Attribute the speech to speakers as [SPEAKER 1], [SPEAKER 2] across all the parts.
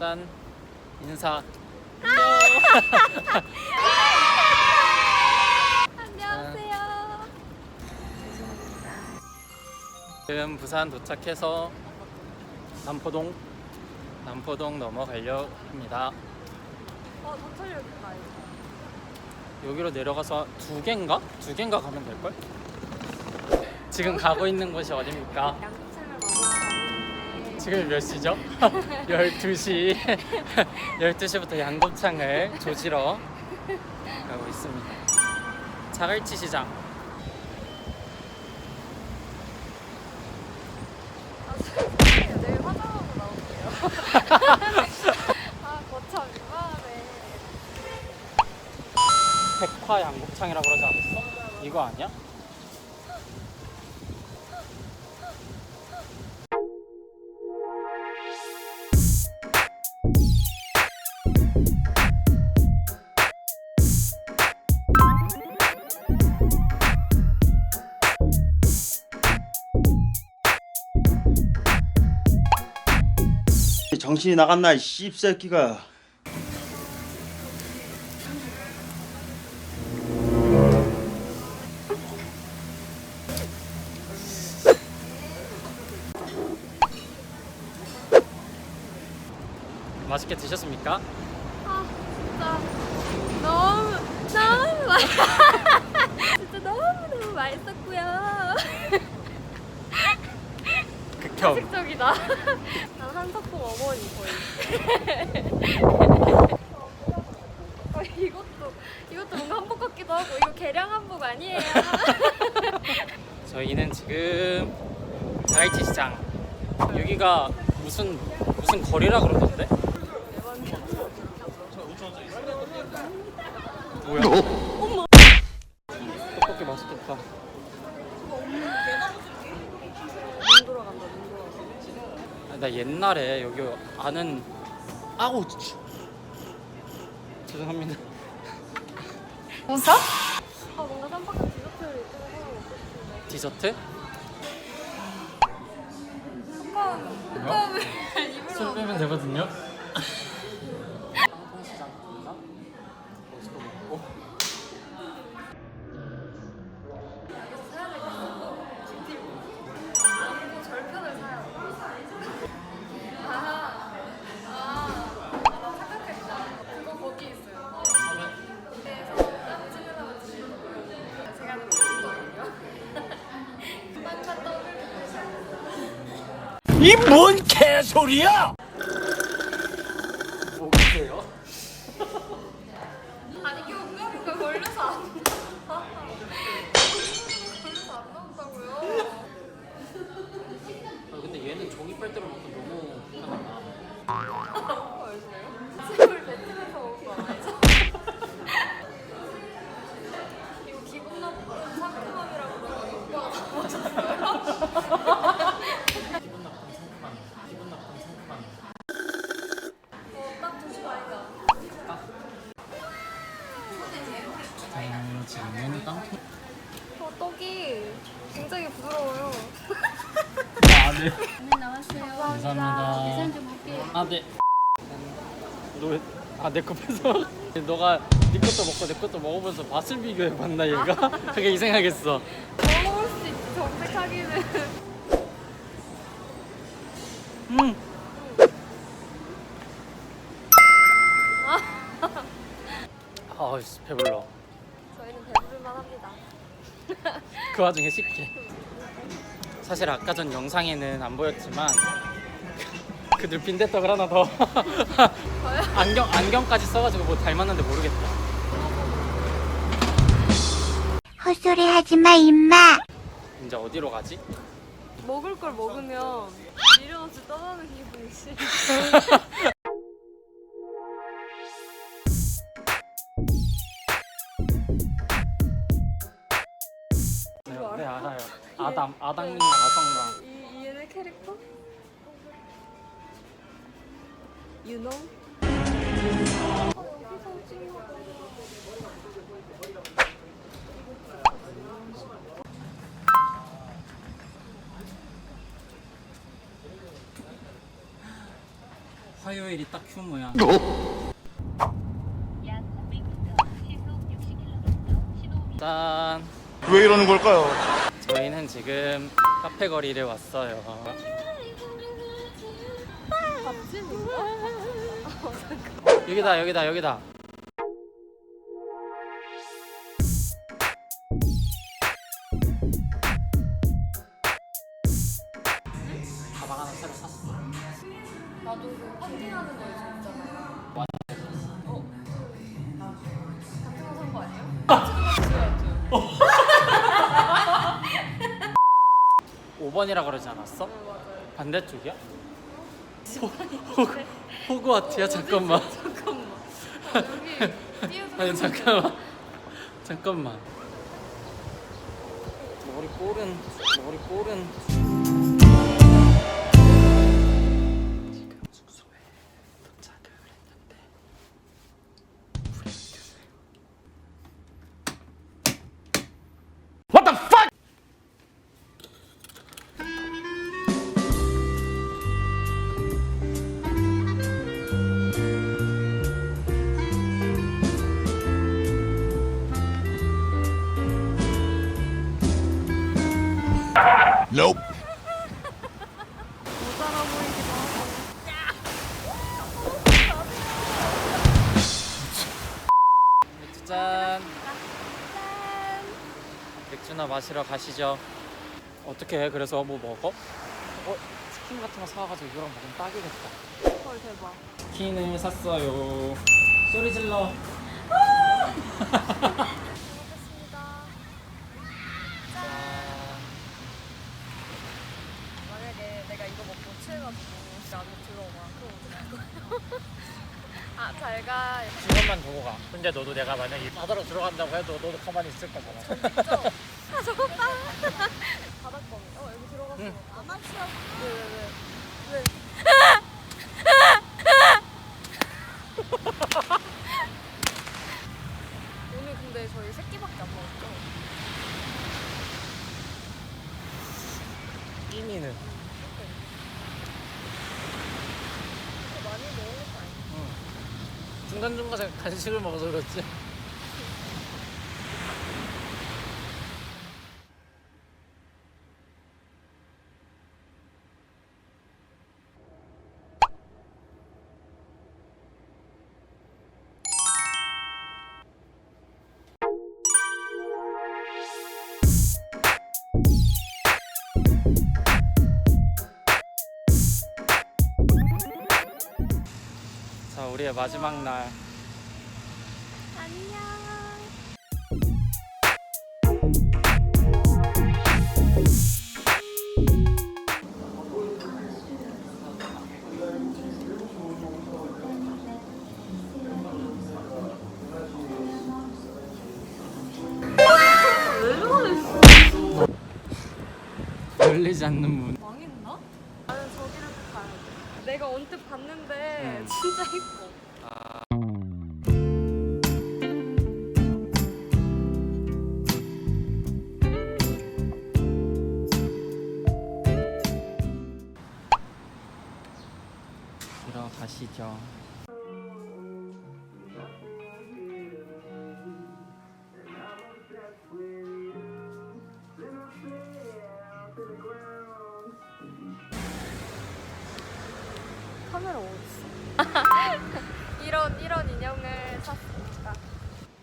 [SPEAKER 1] 짠 인사
[SPEAKER 2] 안녕하세요.
[SPEAKER 1] 지금 부산 도착해서 남포동 남포동 넘어가려 합니다.
[SPEAKER 2] 어, 전철역 가요.
[SPEAKER 1] 여기로 내려가서 두 개인가? 두 개인가 가면 될걸? 지금 가고 있는 곳이 어딥니까? 지금 몇 시죠? 12시 12시부터 양곱창을 조지러 가고 있습니다 자갈치 시장
[SPEAKER 2] 아, 죄송해요. 내일 화장하고 나올게요. 아, 거참.
[SPEAKER 1] 백화 양곱창이라고 그러지 않았어? 이거 아니야?
[SPEAKER 3] 정신이 나갔나 이 씹새끼가
[SPEAKER 1] 맛있게 드셨습니까?
[SPEAKER 2] 아, 진짜 너무, 너무 맛 진짜 너무 너무 맛있었고요.
[SPEAKER 1] 극혐
[SPEAKER 2] 식적이다. 난 한석봉 어머니 거의. 어, 이것도 이것도 뭔가 한복 같기도 하고 이거 계량 한복 아니에요?
[SPEAKER 1] 저희는 지금 자갈치 시장 여기가 무슨 무슨 거리라 그러던데? 뭐야? 떡볶이 맛있겠다.
[SPEAKER 2] 눈 돌아간다 눈 돌아간다.
[SPEAKER 1] 아, 나 옛날에 여기 아는 아우 치- 죄송합니다.
[SPEAKER 2] 웃어? 아 뭔가 쌈박한 디저트를 이쪽에 하나 먹고 싶은데.
[SPEAKER 1] 디저트?
[SPEAKER 2] 뚜껑 뚜껑을 입으로
[SPEAKER 1] 술 빼면 되거든요.
[SPEAKER 4] 이 뭔 개소리야!
[SPEAKER 1] 뭐세요?
[SPEAKER 2] 아니 이게 뭔가 걸려서 안. 걸려서 안 나온다고요.
[SPEAKER 1] 아, 근데 얘는 종이 빨대로 먹고 너무 편하다.
[SPEAKER 2] 너무 배틀에서? 이거 기분 상큼함이라고 다 마셨어요?
[SPEAKER 1] 얘는 땅.
[SPEAKER 2] 어, 떡이 굉장히 부드러워요.
[SPEAKER 1] 아 네.
[SPEAKER 2] 나왔어요.
[SPEAKER 1] 감사합니다.
[SPEAKER 2] 계산 좀 할게요.
[SPEAKER 1] 아 네. 너아내 거 뺏어? 너가 네 것도 먹고 내 것도 먹으면서 맛을 비교해 봤나 얘가? 그게 이상하겠어.
[SPEAKER 2] 먹을 수 있지, 정색하기는.
[SPEAKER 1] 음. 아, 씨, 배불러.
[SPEAKER 2] 합니다.
[SPEAKER 1] 그 와중에 씻게. 사실 아까 전 영상에는 안 보였지만 그늘 빈대떡을 하나 더 안경 안경까지 써가지고 뭐 닮았는데 모르겠다.
[SPEAKER 5] 헛소리 하지 마, 임마.
[SPEAKER 1] 이제 어디로 가지?
[SPEAKER 2] 먹을 걸 먹으면 미련 없이 떠나는 기분이 싫어.
[SPEAKER 1] 아담 아담인가 아성가.
[SPEAKER 2] 이, 이 얘네 캐릭터? You know? 어, 여기서 찍는
[SPEAKER 1] 화요일이 딱 휴무야. 짠.
[SPEAKER 4] 왜 이러는 걸까요?
[SPEAKER 1] 지금 카페 거리를 왔어요. 여기다 여기다 여기다. 5번이라 그러지 않았어?
[SPEAKER 2] 거 맞아요.
[SPEAKER 1] 반대쪽이야? 호, 호그와트야 잠깐만.
[SPEAKER 2] 잠깐만. 아, 여기 띄워서
[SPEAKER 1] 아니 잠깐만. 잠깐만. 머리 꼴은 머리 꼴은 맥주나 마시러 가시죠. 어떻게 해? 그래서 뭐 먹어? 어? 치킨 같은 거 사와가지고 이거랑 먹으면 딱이겠다.
[SPEAKER 2] 헐 대박.
[SPEAKER 1] 치킨을 샀어요. 소리 질러.
[SPEAKER 2] 먹겠습니다. 만약에 내가 이거 먹고 취해가지고 나도 들어오면 그럼 어떡할 거예요? 아, 잘 가.
[SPEAKER 1] 직원만 두고 가. 근데 너도 내가 만약에 바다로 들어간다고 해도 너도 가만히 있을 거잖아.
[SPEAKER 2] 진짜. 아, 저거 봐. 바닥범이. 어, 여기 들어갔어.
[SPEAKER 1] 응.
[SPEAKER 2] 안 맞추라고. 왜, 왜, 왜? 왜? 오늘 근데 저희 새끼밖에 안 먹었죠? 이렇게 많이 먹은 것도 아니고.
[SPEAKER 1] 중간중간에 간식을 먹어서 그렇지. 우리의 마지막 날.
[SPEAKER 2] 안녕.
[SPEAKER 1] 열리지 않는 문.
[SPEAKER 2] 망했나? 나는 저기를 꼭 가야 돼. 내가 언뜻 봤는데
[SPEAKER 1] 음.
[SPEAKER 2] 진짜 이뻐. 카메라 어딨어? 이런 이런 인형을 샀습니다.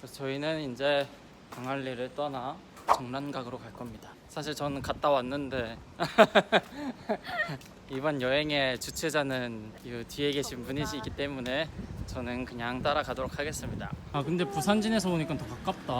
[SPEAKER 1] 그래서 저희는 이제 광안리를 떠나 정란각으로 갈 겁니다. 사실 저는 갔다 왔는데 이번 여행의 주최자는 이 뒤에 계신 분이시기 때문에 저는 그냥 따라가도록 하겠습니다. 아 근데 부산진에서 오니까 더 가깝다.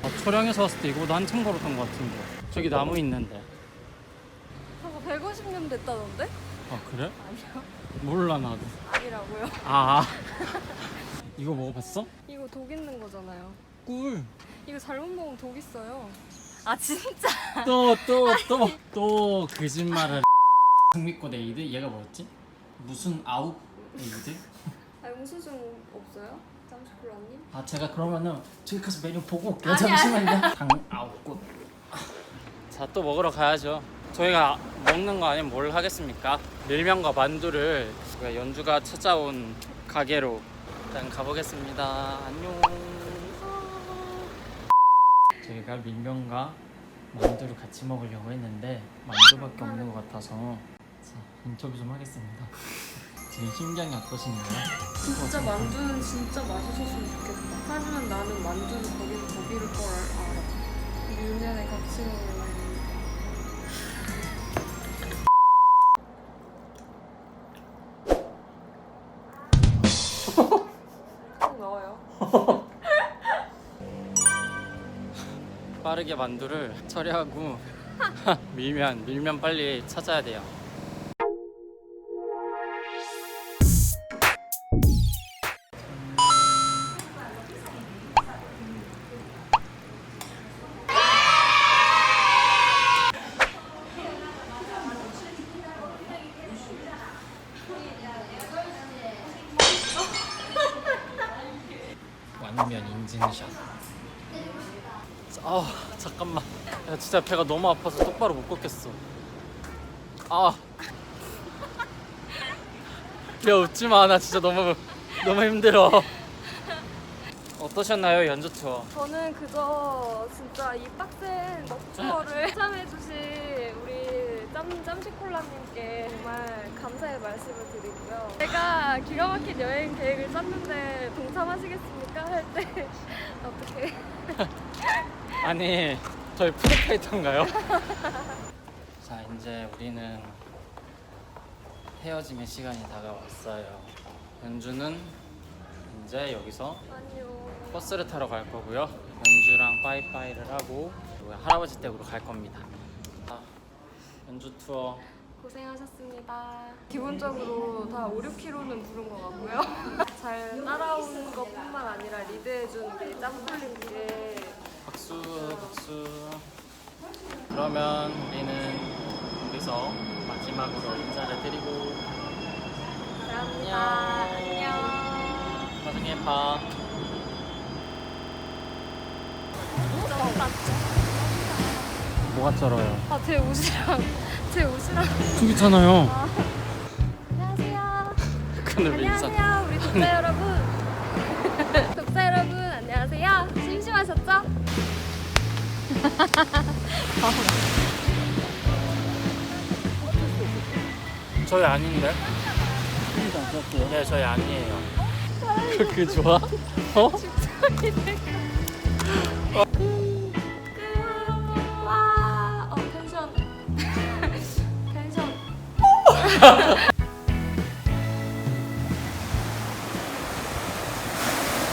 [SPEAKER 1] 아, 초량에서 왔을 때 이거보다 한참 걸었던 것 같은데 저기 나무 있는데.
[SPEAKER 2] 저거 150년 됐다던데?
[SPEAKER 1] 아 그래?
[SPEAKER 2] 아니요.
[SPEAKER 1] 몰라 나도.
[SPEAKER 2] 아니라고요.
[SPEAKER 1] 아 이거 먹어봤어?
[SPEAKER 2] 이거 독 있는 거잖아요.
[SPEAKER 1] 꿀.
[SPEAKER 2] 이거 잘못 먹으면 독 있어요. 아 진짜?
[SPEAKER 1] 또 또 또 또 거짓말을 국미꽃 에이드 얘가 뭐였지? 무슨 아웃 에이드?
[SPEAKER 2] 아 영수증 없어요? 짬스쿨라님?
[SPEAKER 1] 아 제가 그러면은 저기 가서 메뉴 보고 올게요
[SPEAKER 2] 아니,
[SPEAKER 1] 잠시만요 당 아웃 꽃 자 또 먹으러 가야죠 저희가 먹는 거 아니면 뭘 하겠습니까? 밀면과 만두를 연주가 찾아온 가게로 일단 가보겠습니다. 안녕. 저희가 밀면과 만두를 같이 먹으려고 했는데 만두밖에 없는 것 같아서 자, 인터뷰 좀 하겠습니다. 지금 심경이 어떠신가요?
[SPEAKER 2] 진짜 만두는 진짜 맛있었으면 좋겠다. 하지만 나는 만두는 거기는 거기를 걸 알아. 밀면에 같이 먹으려
[SPEAKER 1] 빠르게 만두를 처리하고 밀면 밀면 빨리 찾아야 돼요. 완면 인증샷. 아 잠깐만. 야, 진짜 배가 너무 아파서 똑바로 못 걷겠어. 아. 야, 웃지마. 나 진짜 너무 너무 힘들어. 어떠셨나요 연주 투어?
[SPEAKER 2] 저는 그저 진짜 이 빡센 먹투어를 참여해주신 우리 짬, 짬식콜라님께 정말 감사의 말씀을 드리고요. 제가 기가 막힌 여행 계획을 짰는데 동참하시겠습니까? 할 때 어떻게
[SPEAKER 1] 아니 저희 푸드파이터인가요? 자 이제 우리는 헤어짐의 시간이 다가왔어요 연주는 이제 여기서
[SPEAKER 2] 안녕.
[SPEAKER 1] 버스를 타러 갈 거고요. 연주랑 빠이빠이를 하고 그리고 할아버지 댁으로 갈 겁니다. 아, 연주 투어
[SPEAKER 2] 고생하셨습니다. 기본적으로 다 5, 6kg는 부른 것 같고요. 잘 따라온 것뿐만 아니라 리드해준 우리 짬콜님께
[SPEAKER 1] 박수 박수. 그러면 우리는 여기서 마지막으로 인사를 드리고
[SPEAKER 2] 감사합니다. 안녕.
[SPEAKER 1] 나중에 봐. 뭐가 쩔어요?
[SPEAKER 2] 아, 제 옷이랑 제 옷이랑
[SPEAKER 1] 저기 있잖아요.
[SPEAKER 2] 안녕하세요.
[SPEAKER 1] 인사.
[SPEAKER 2] 안녕하세요, 우리 독자 여러분.
[SPEAKER 1] 저희 아닌데? 네, 저희 아니에요. 그, 그 좋아? 어?
[SPEAKER 2] 와, 어 텐션, 텐션.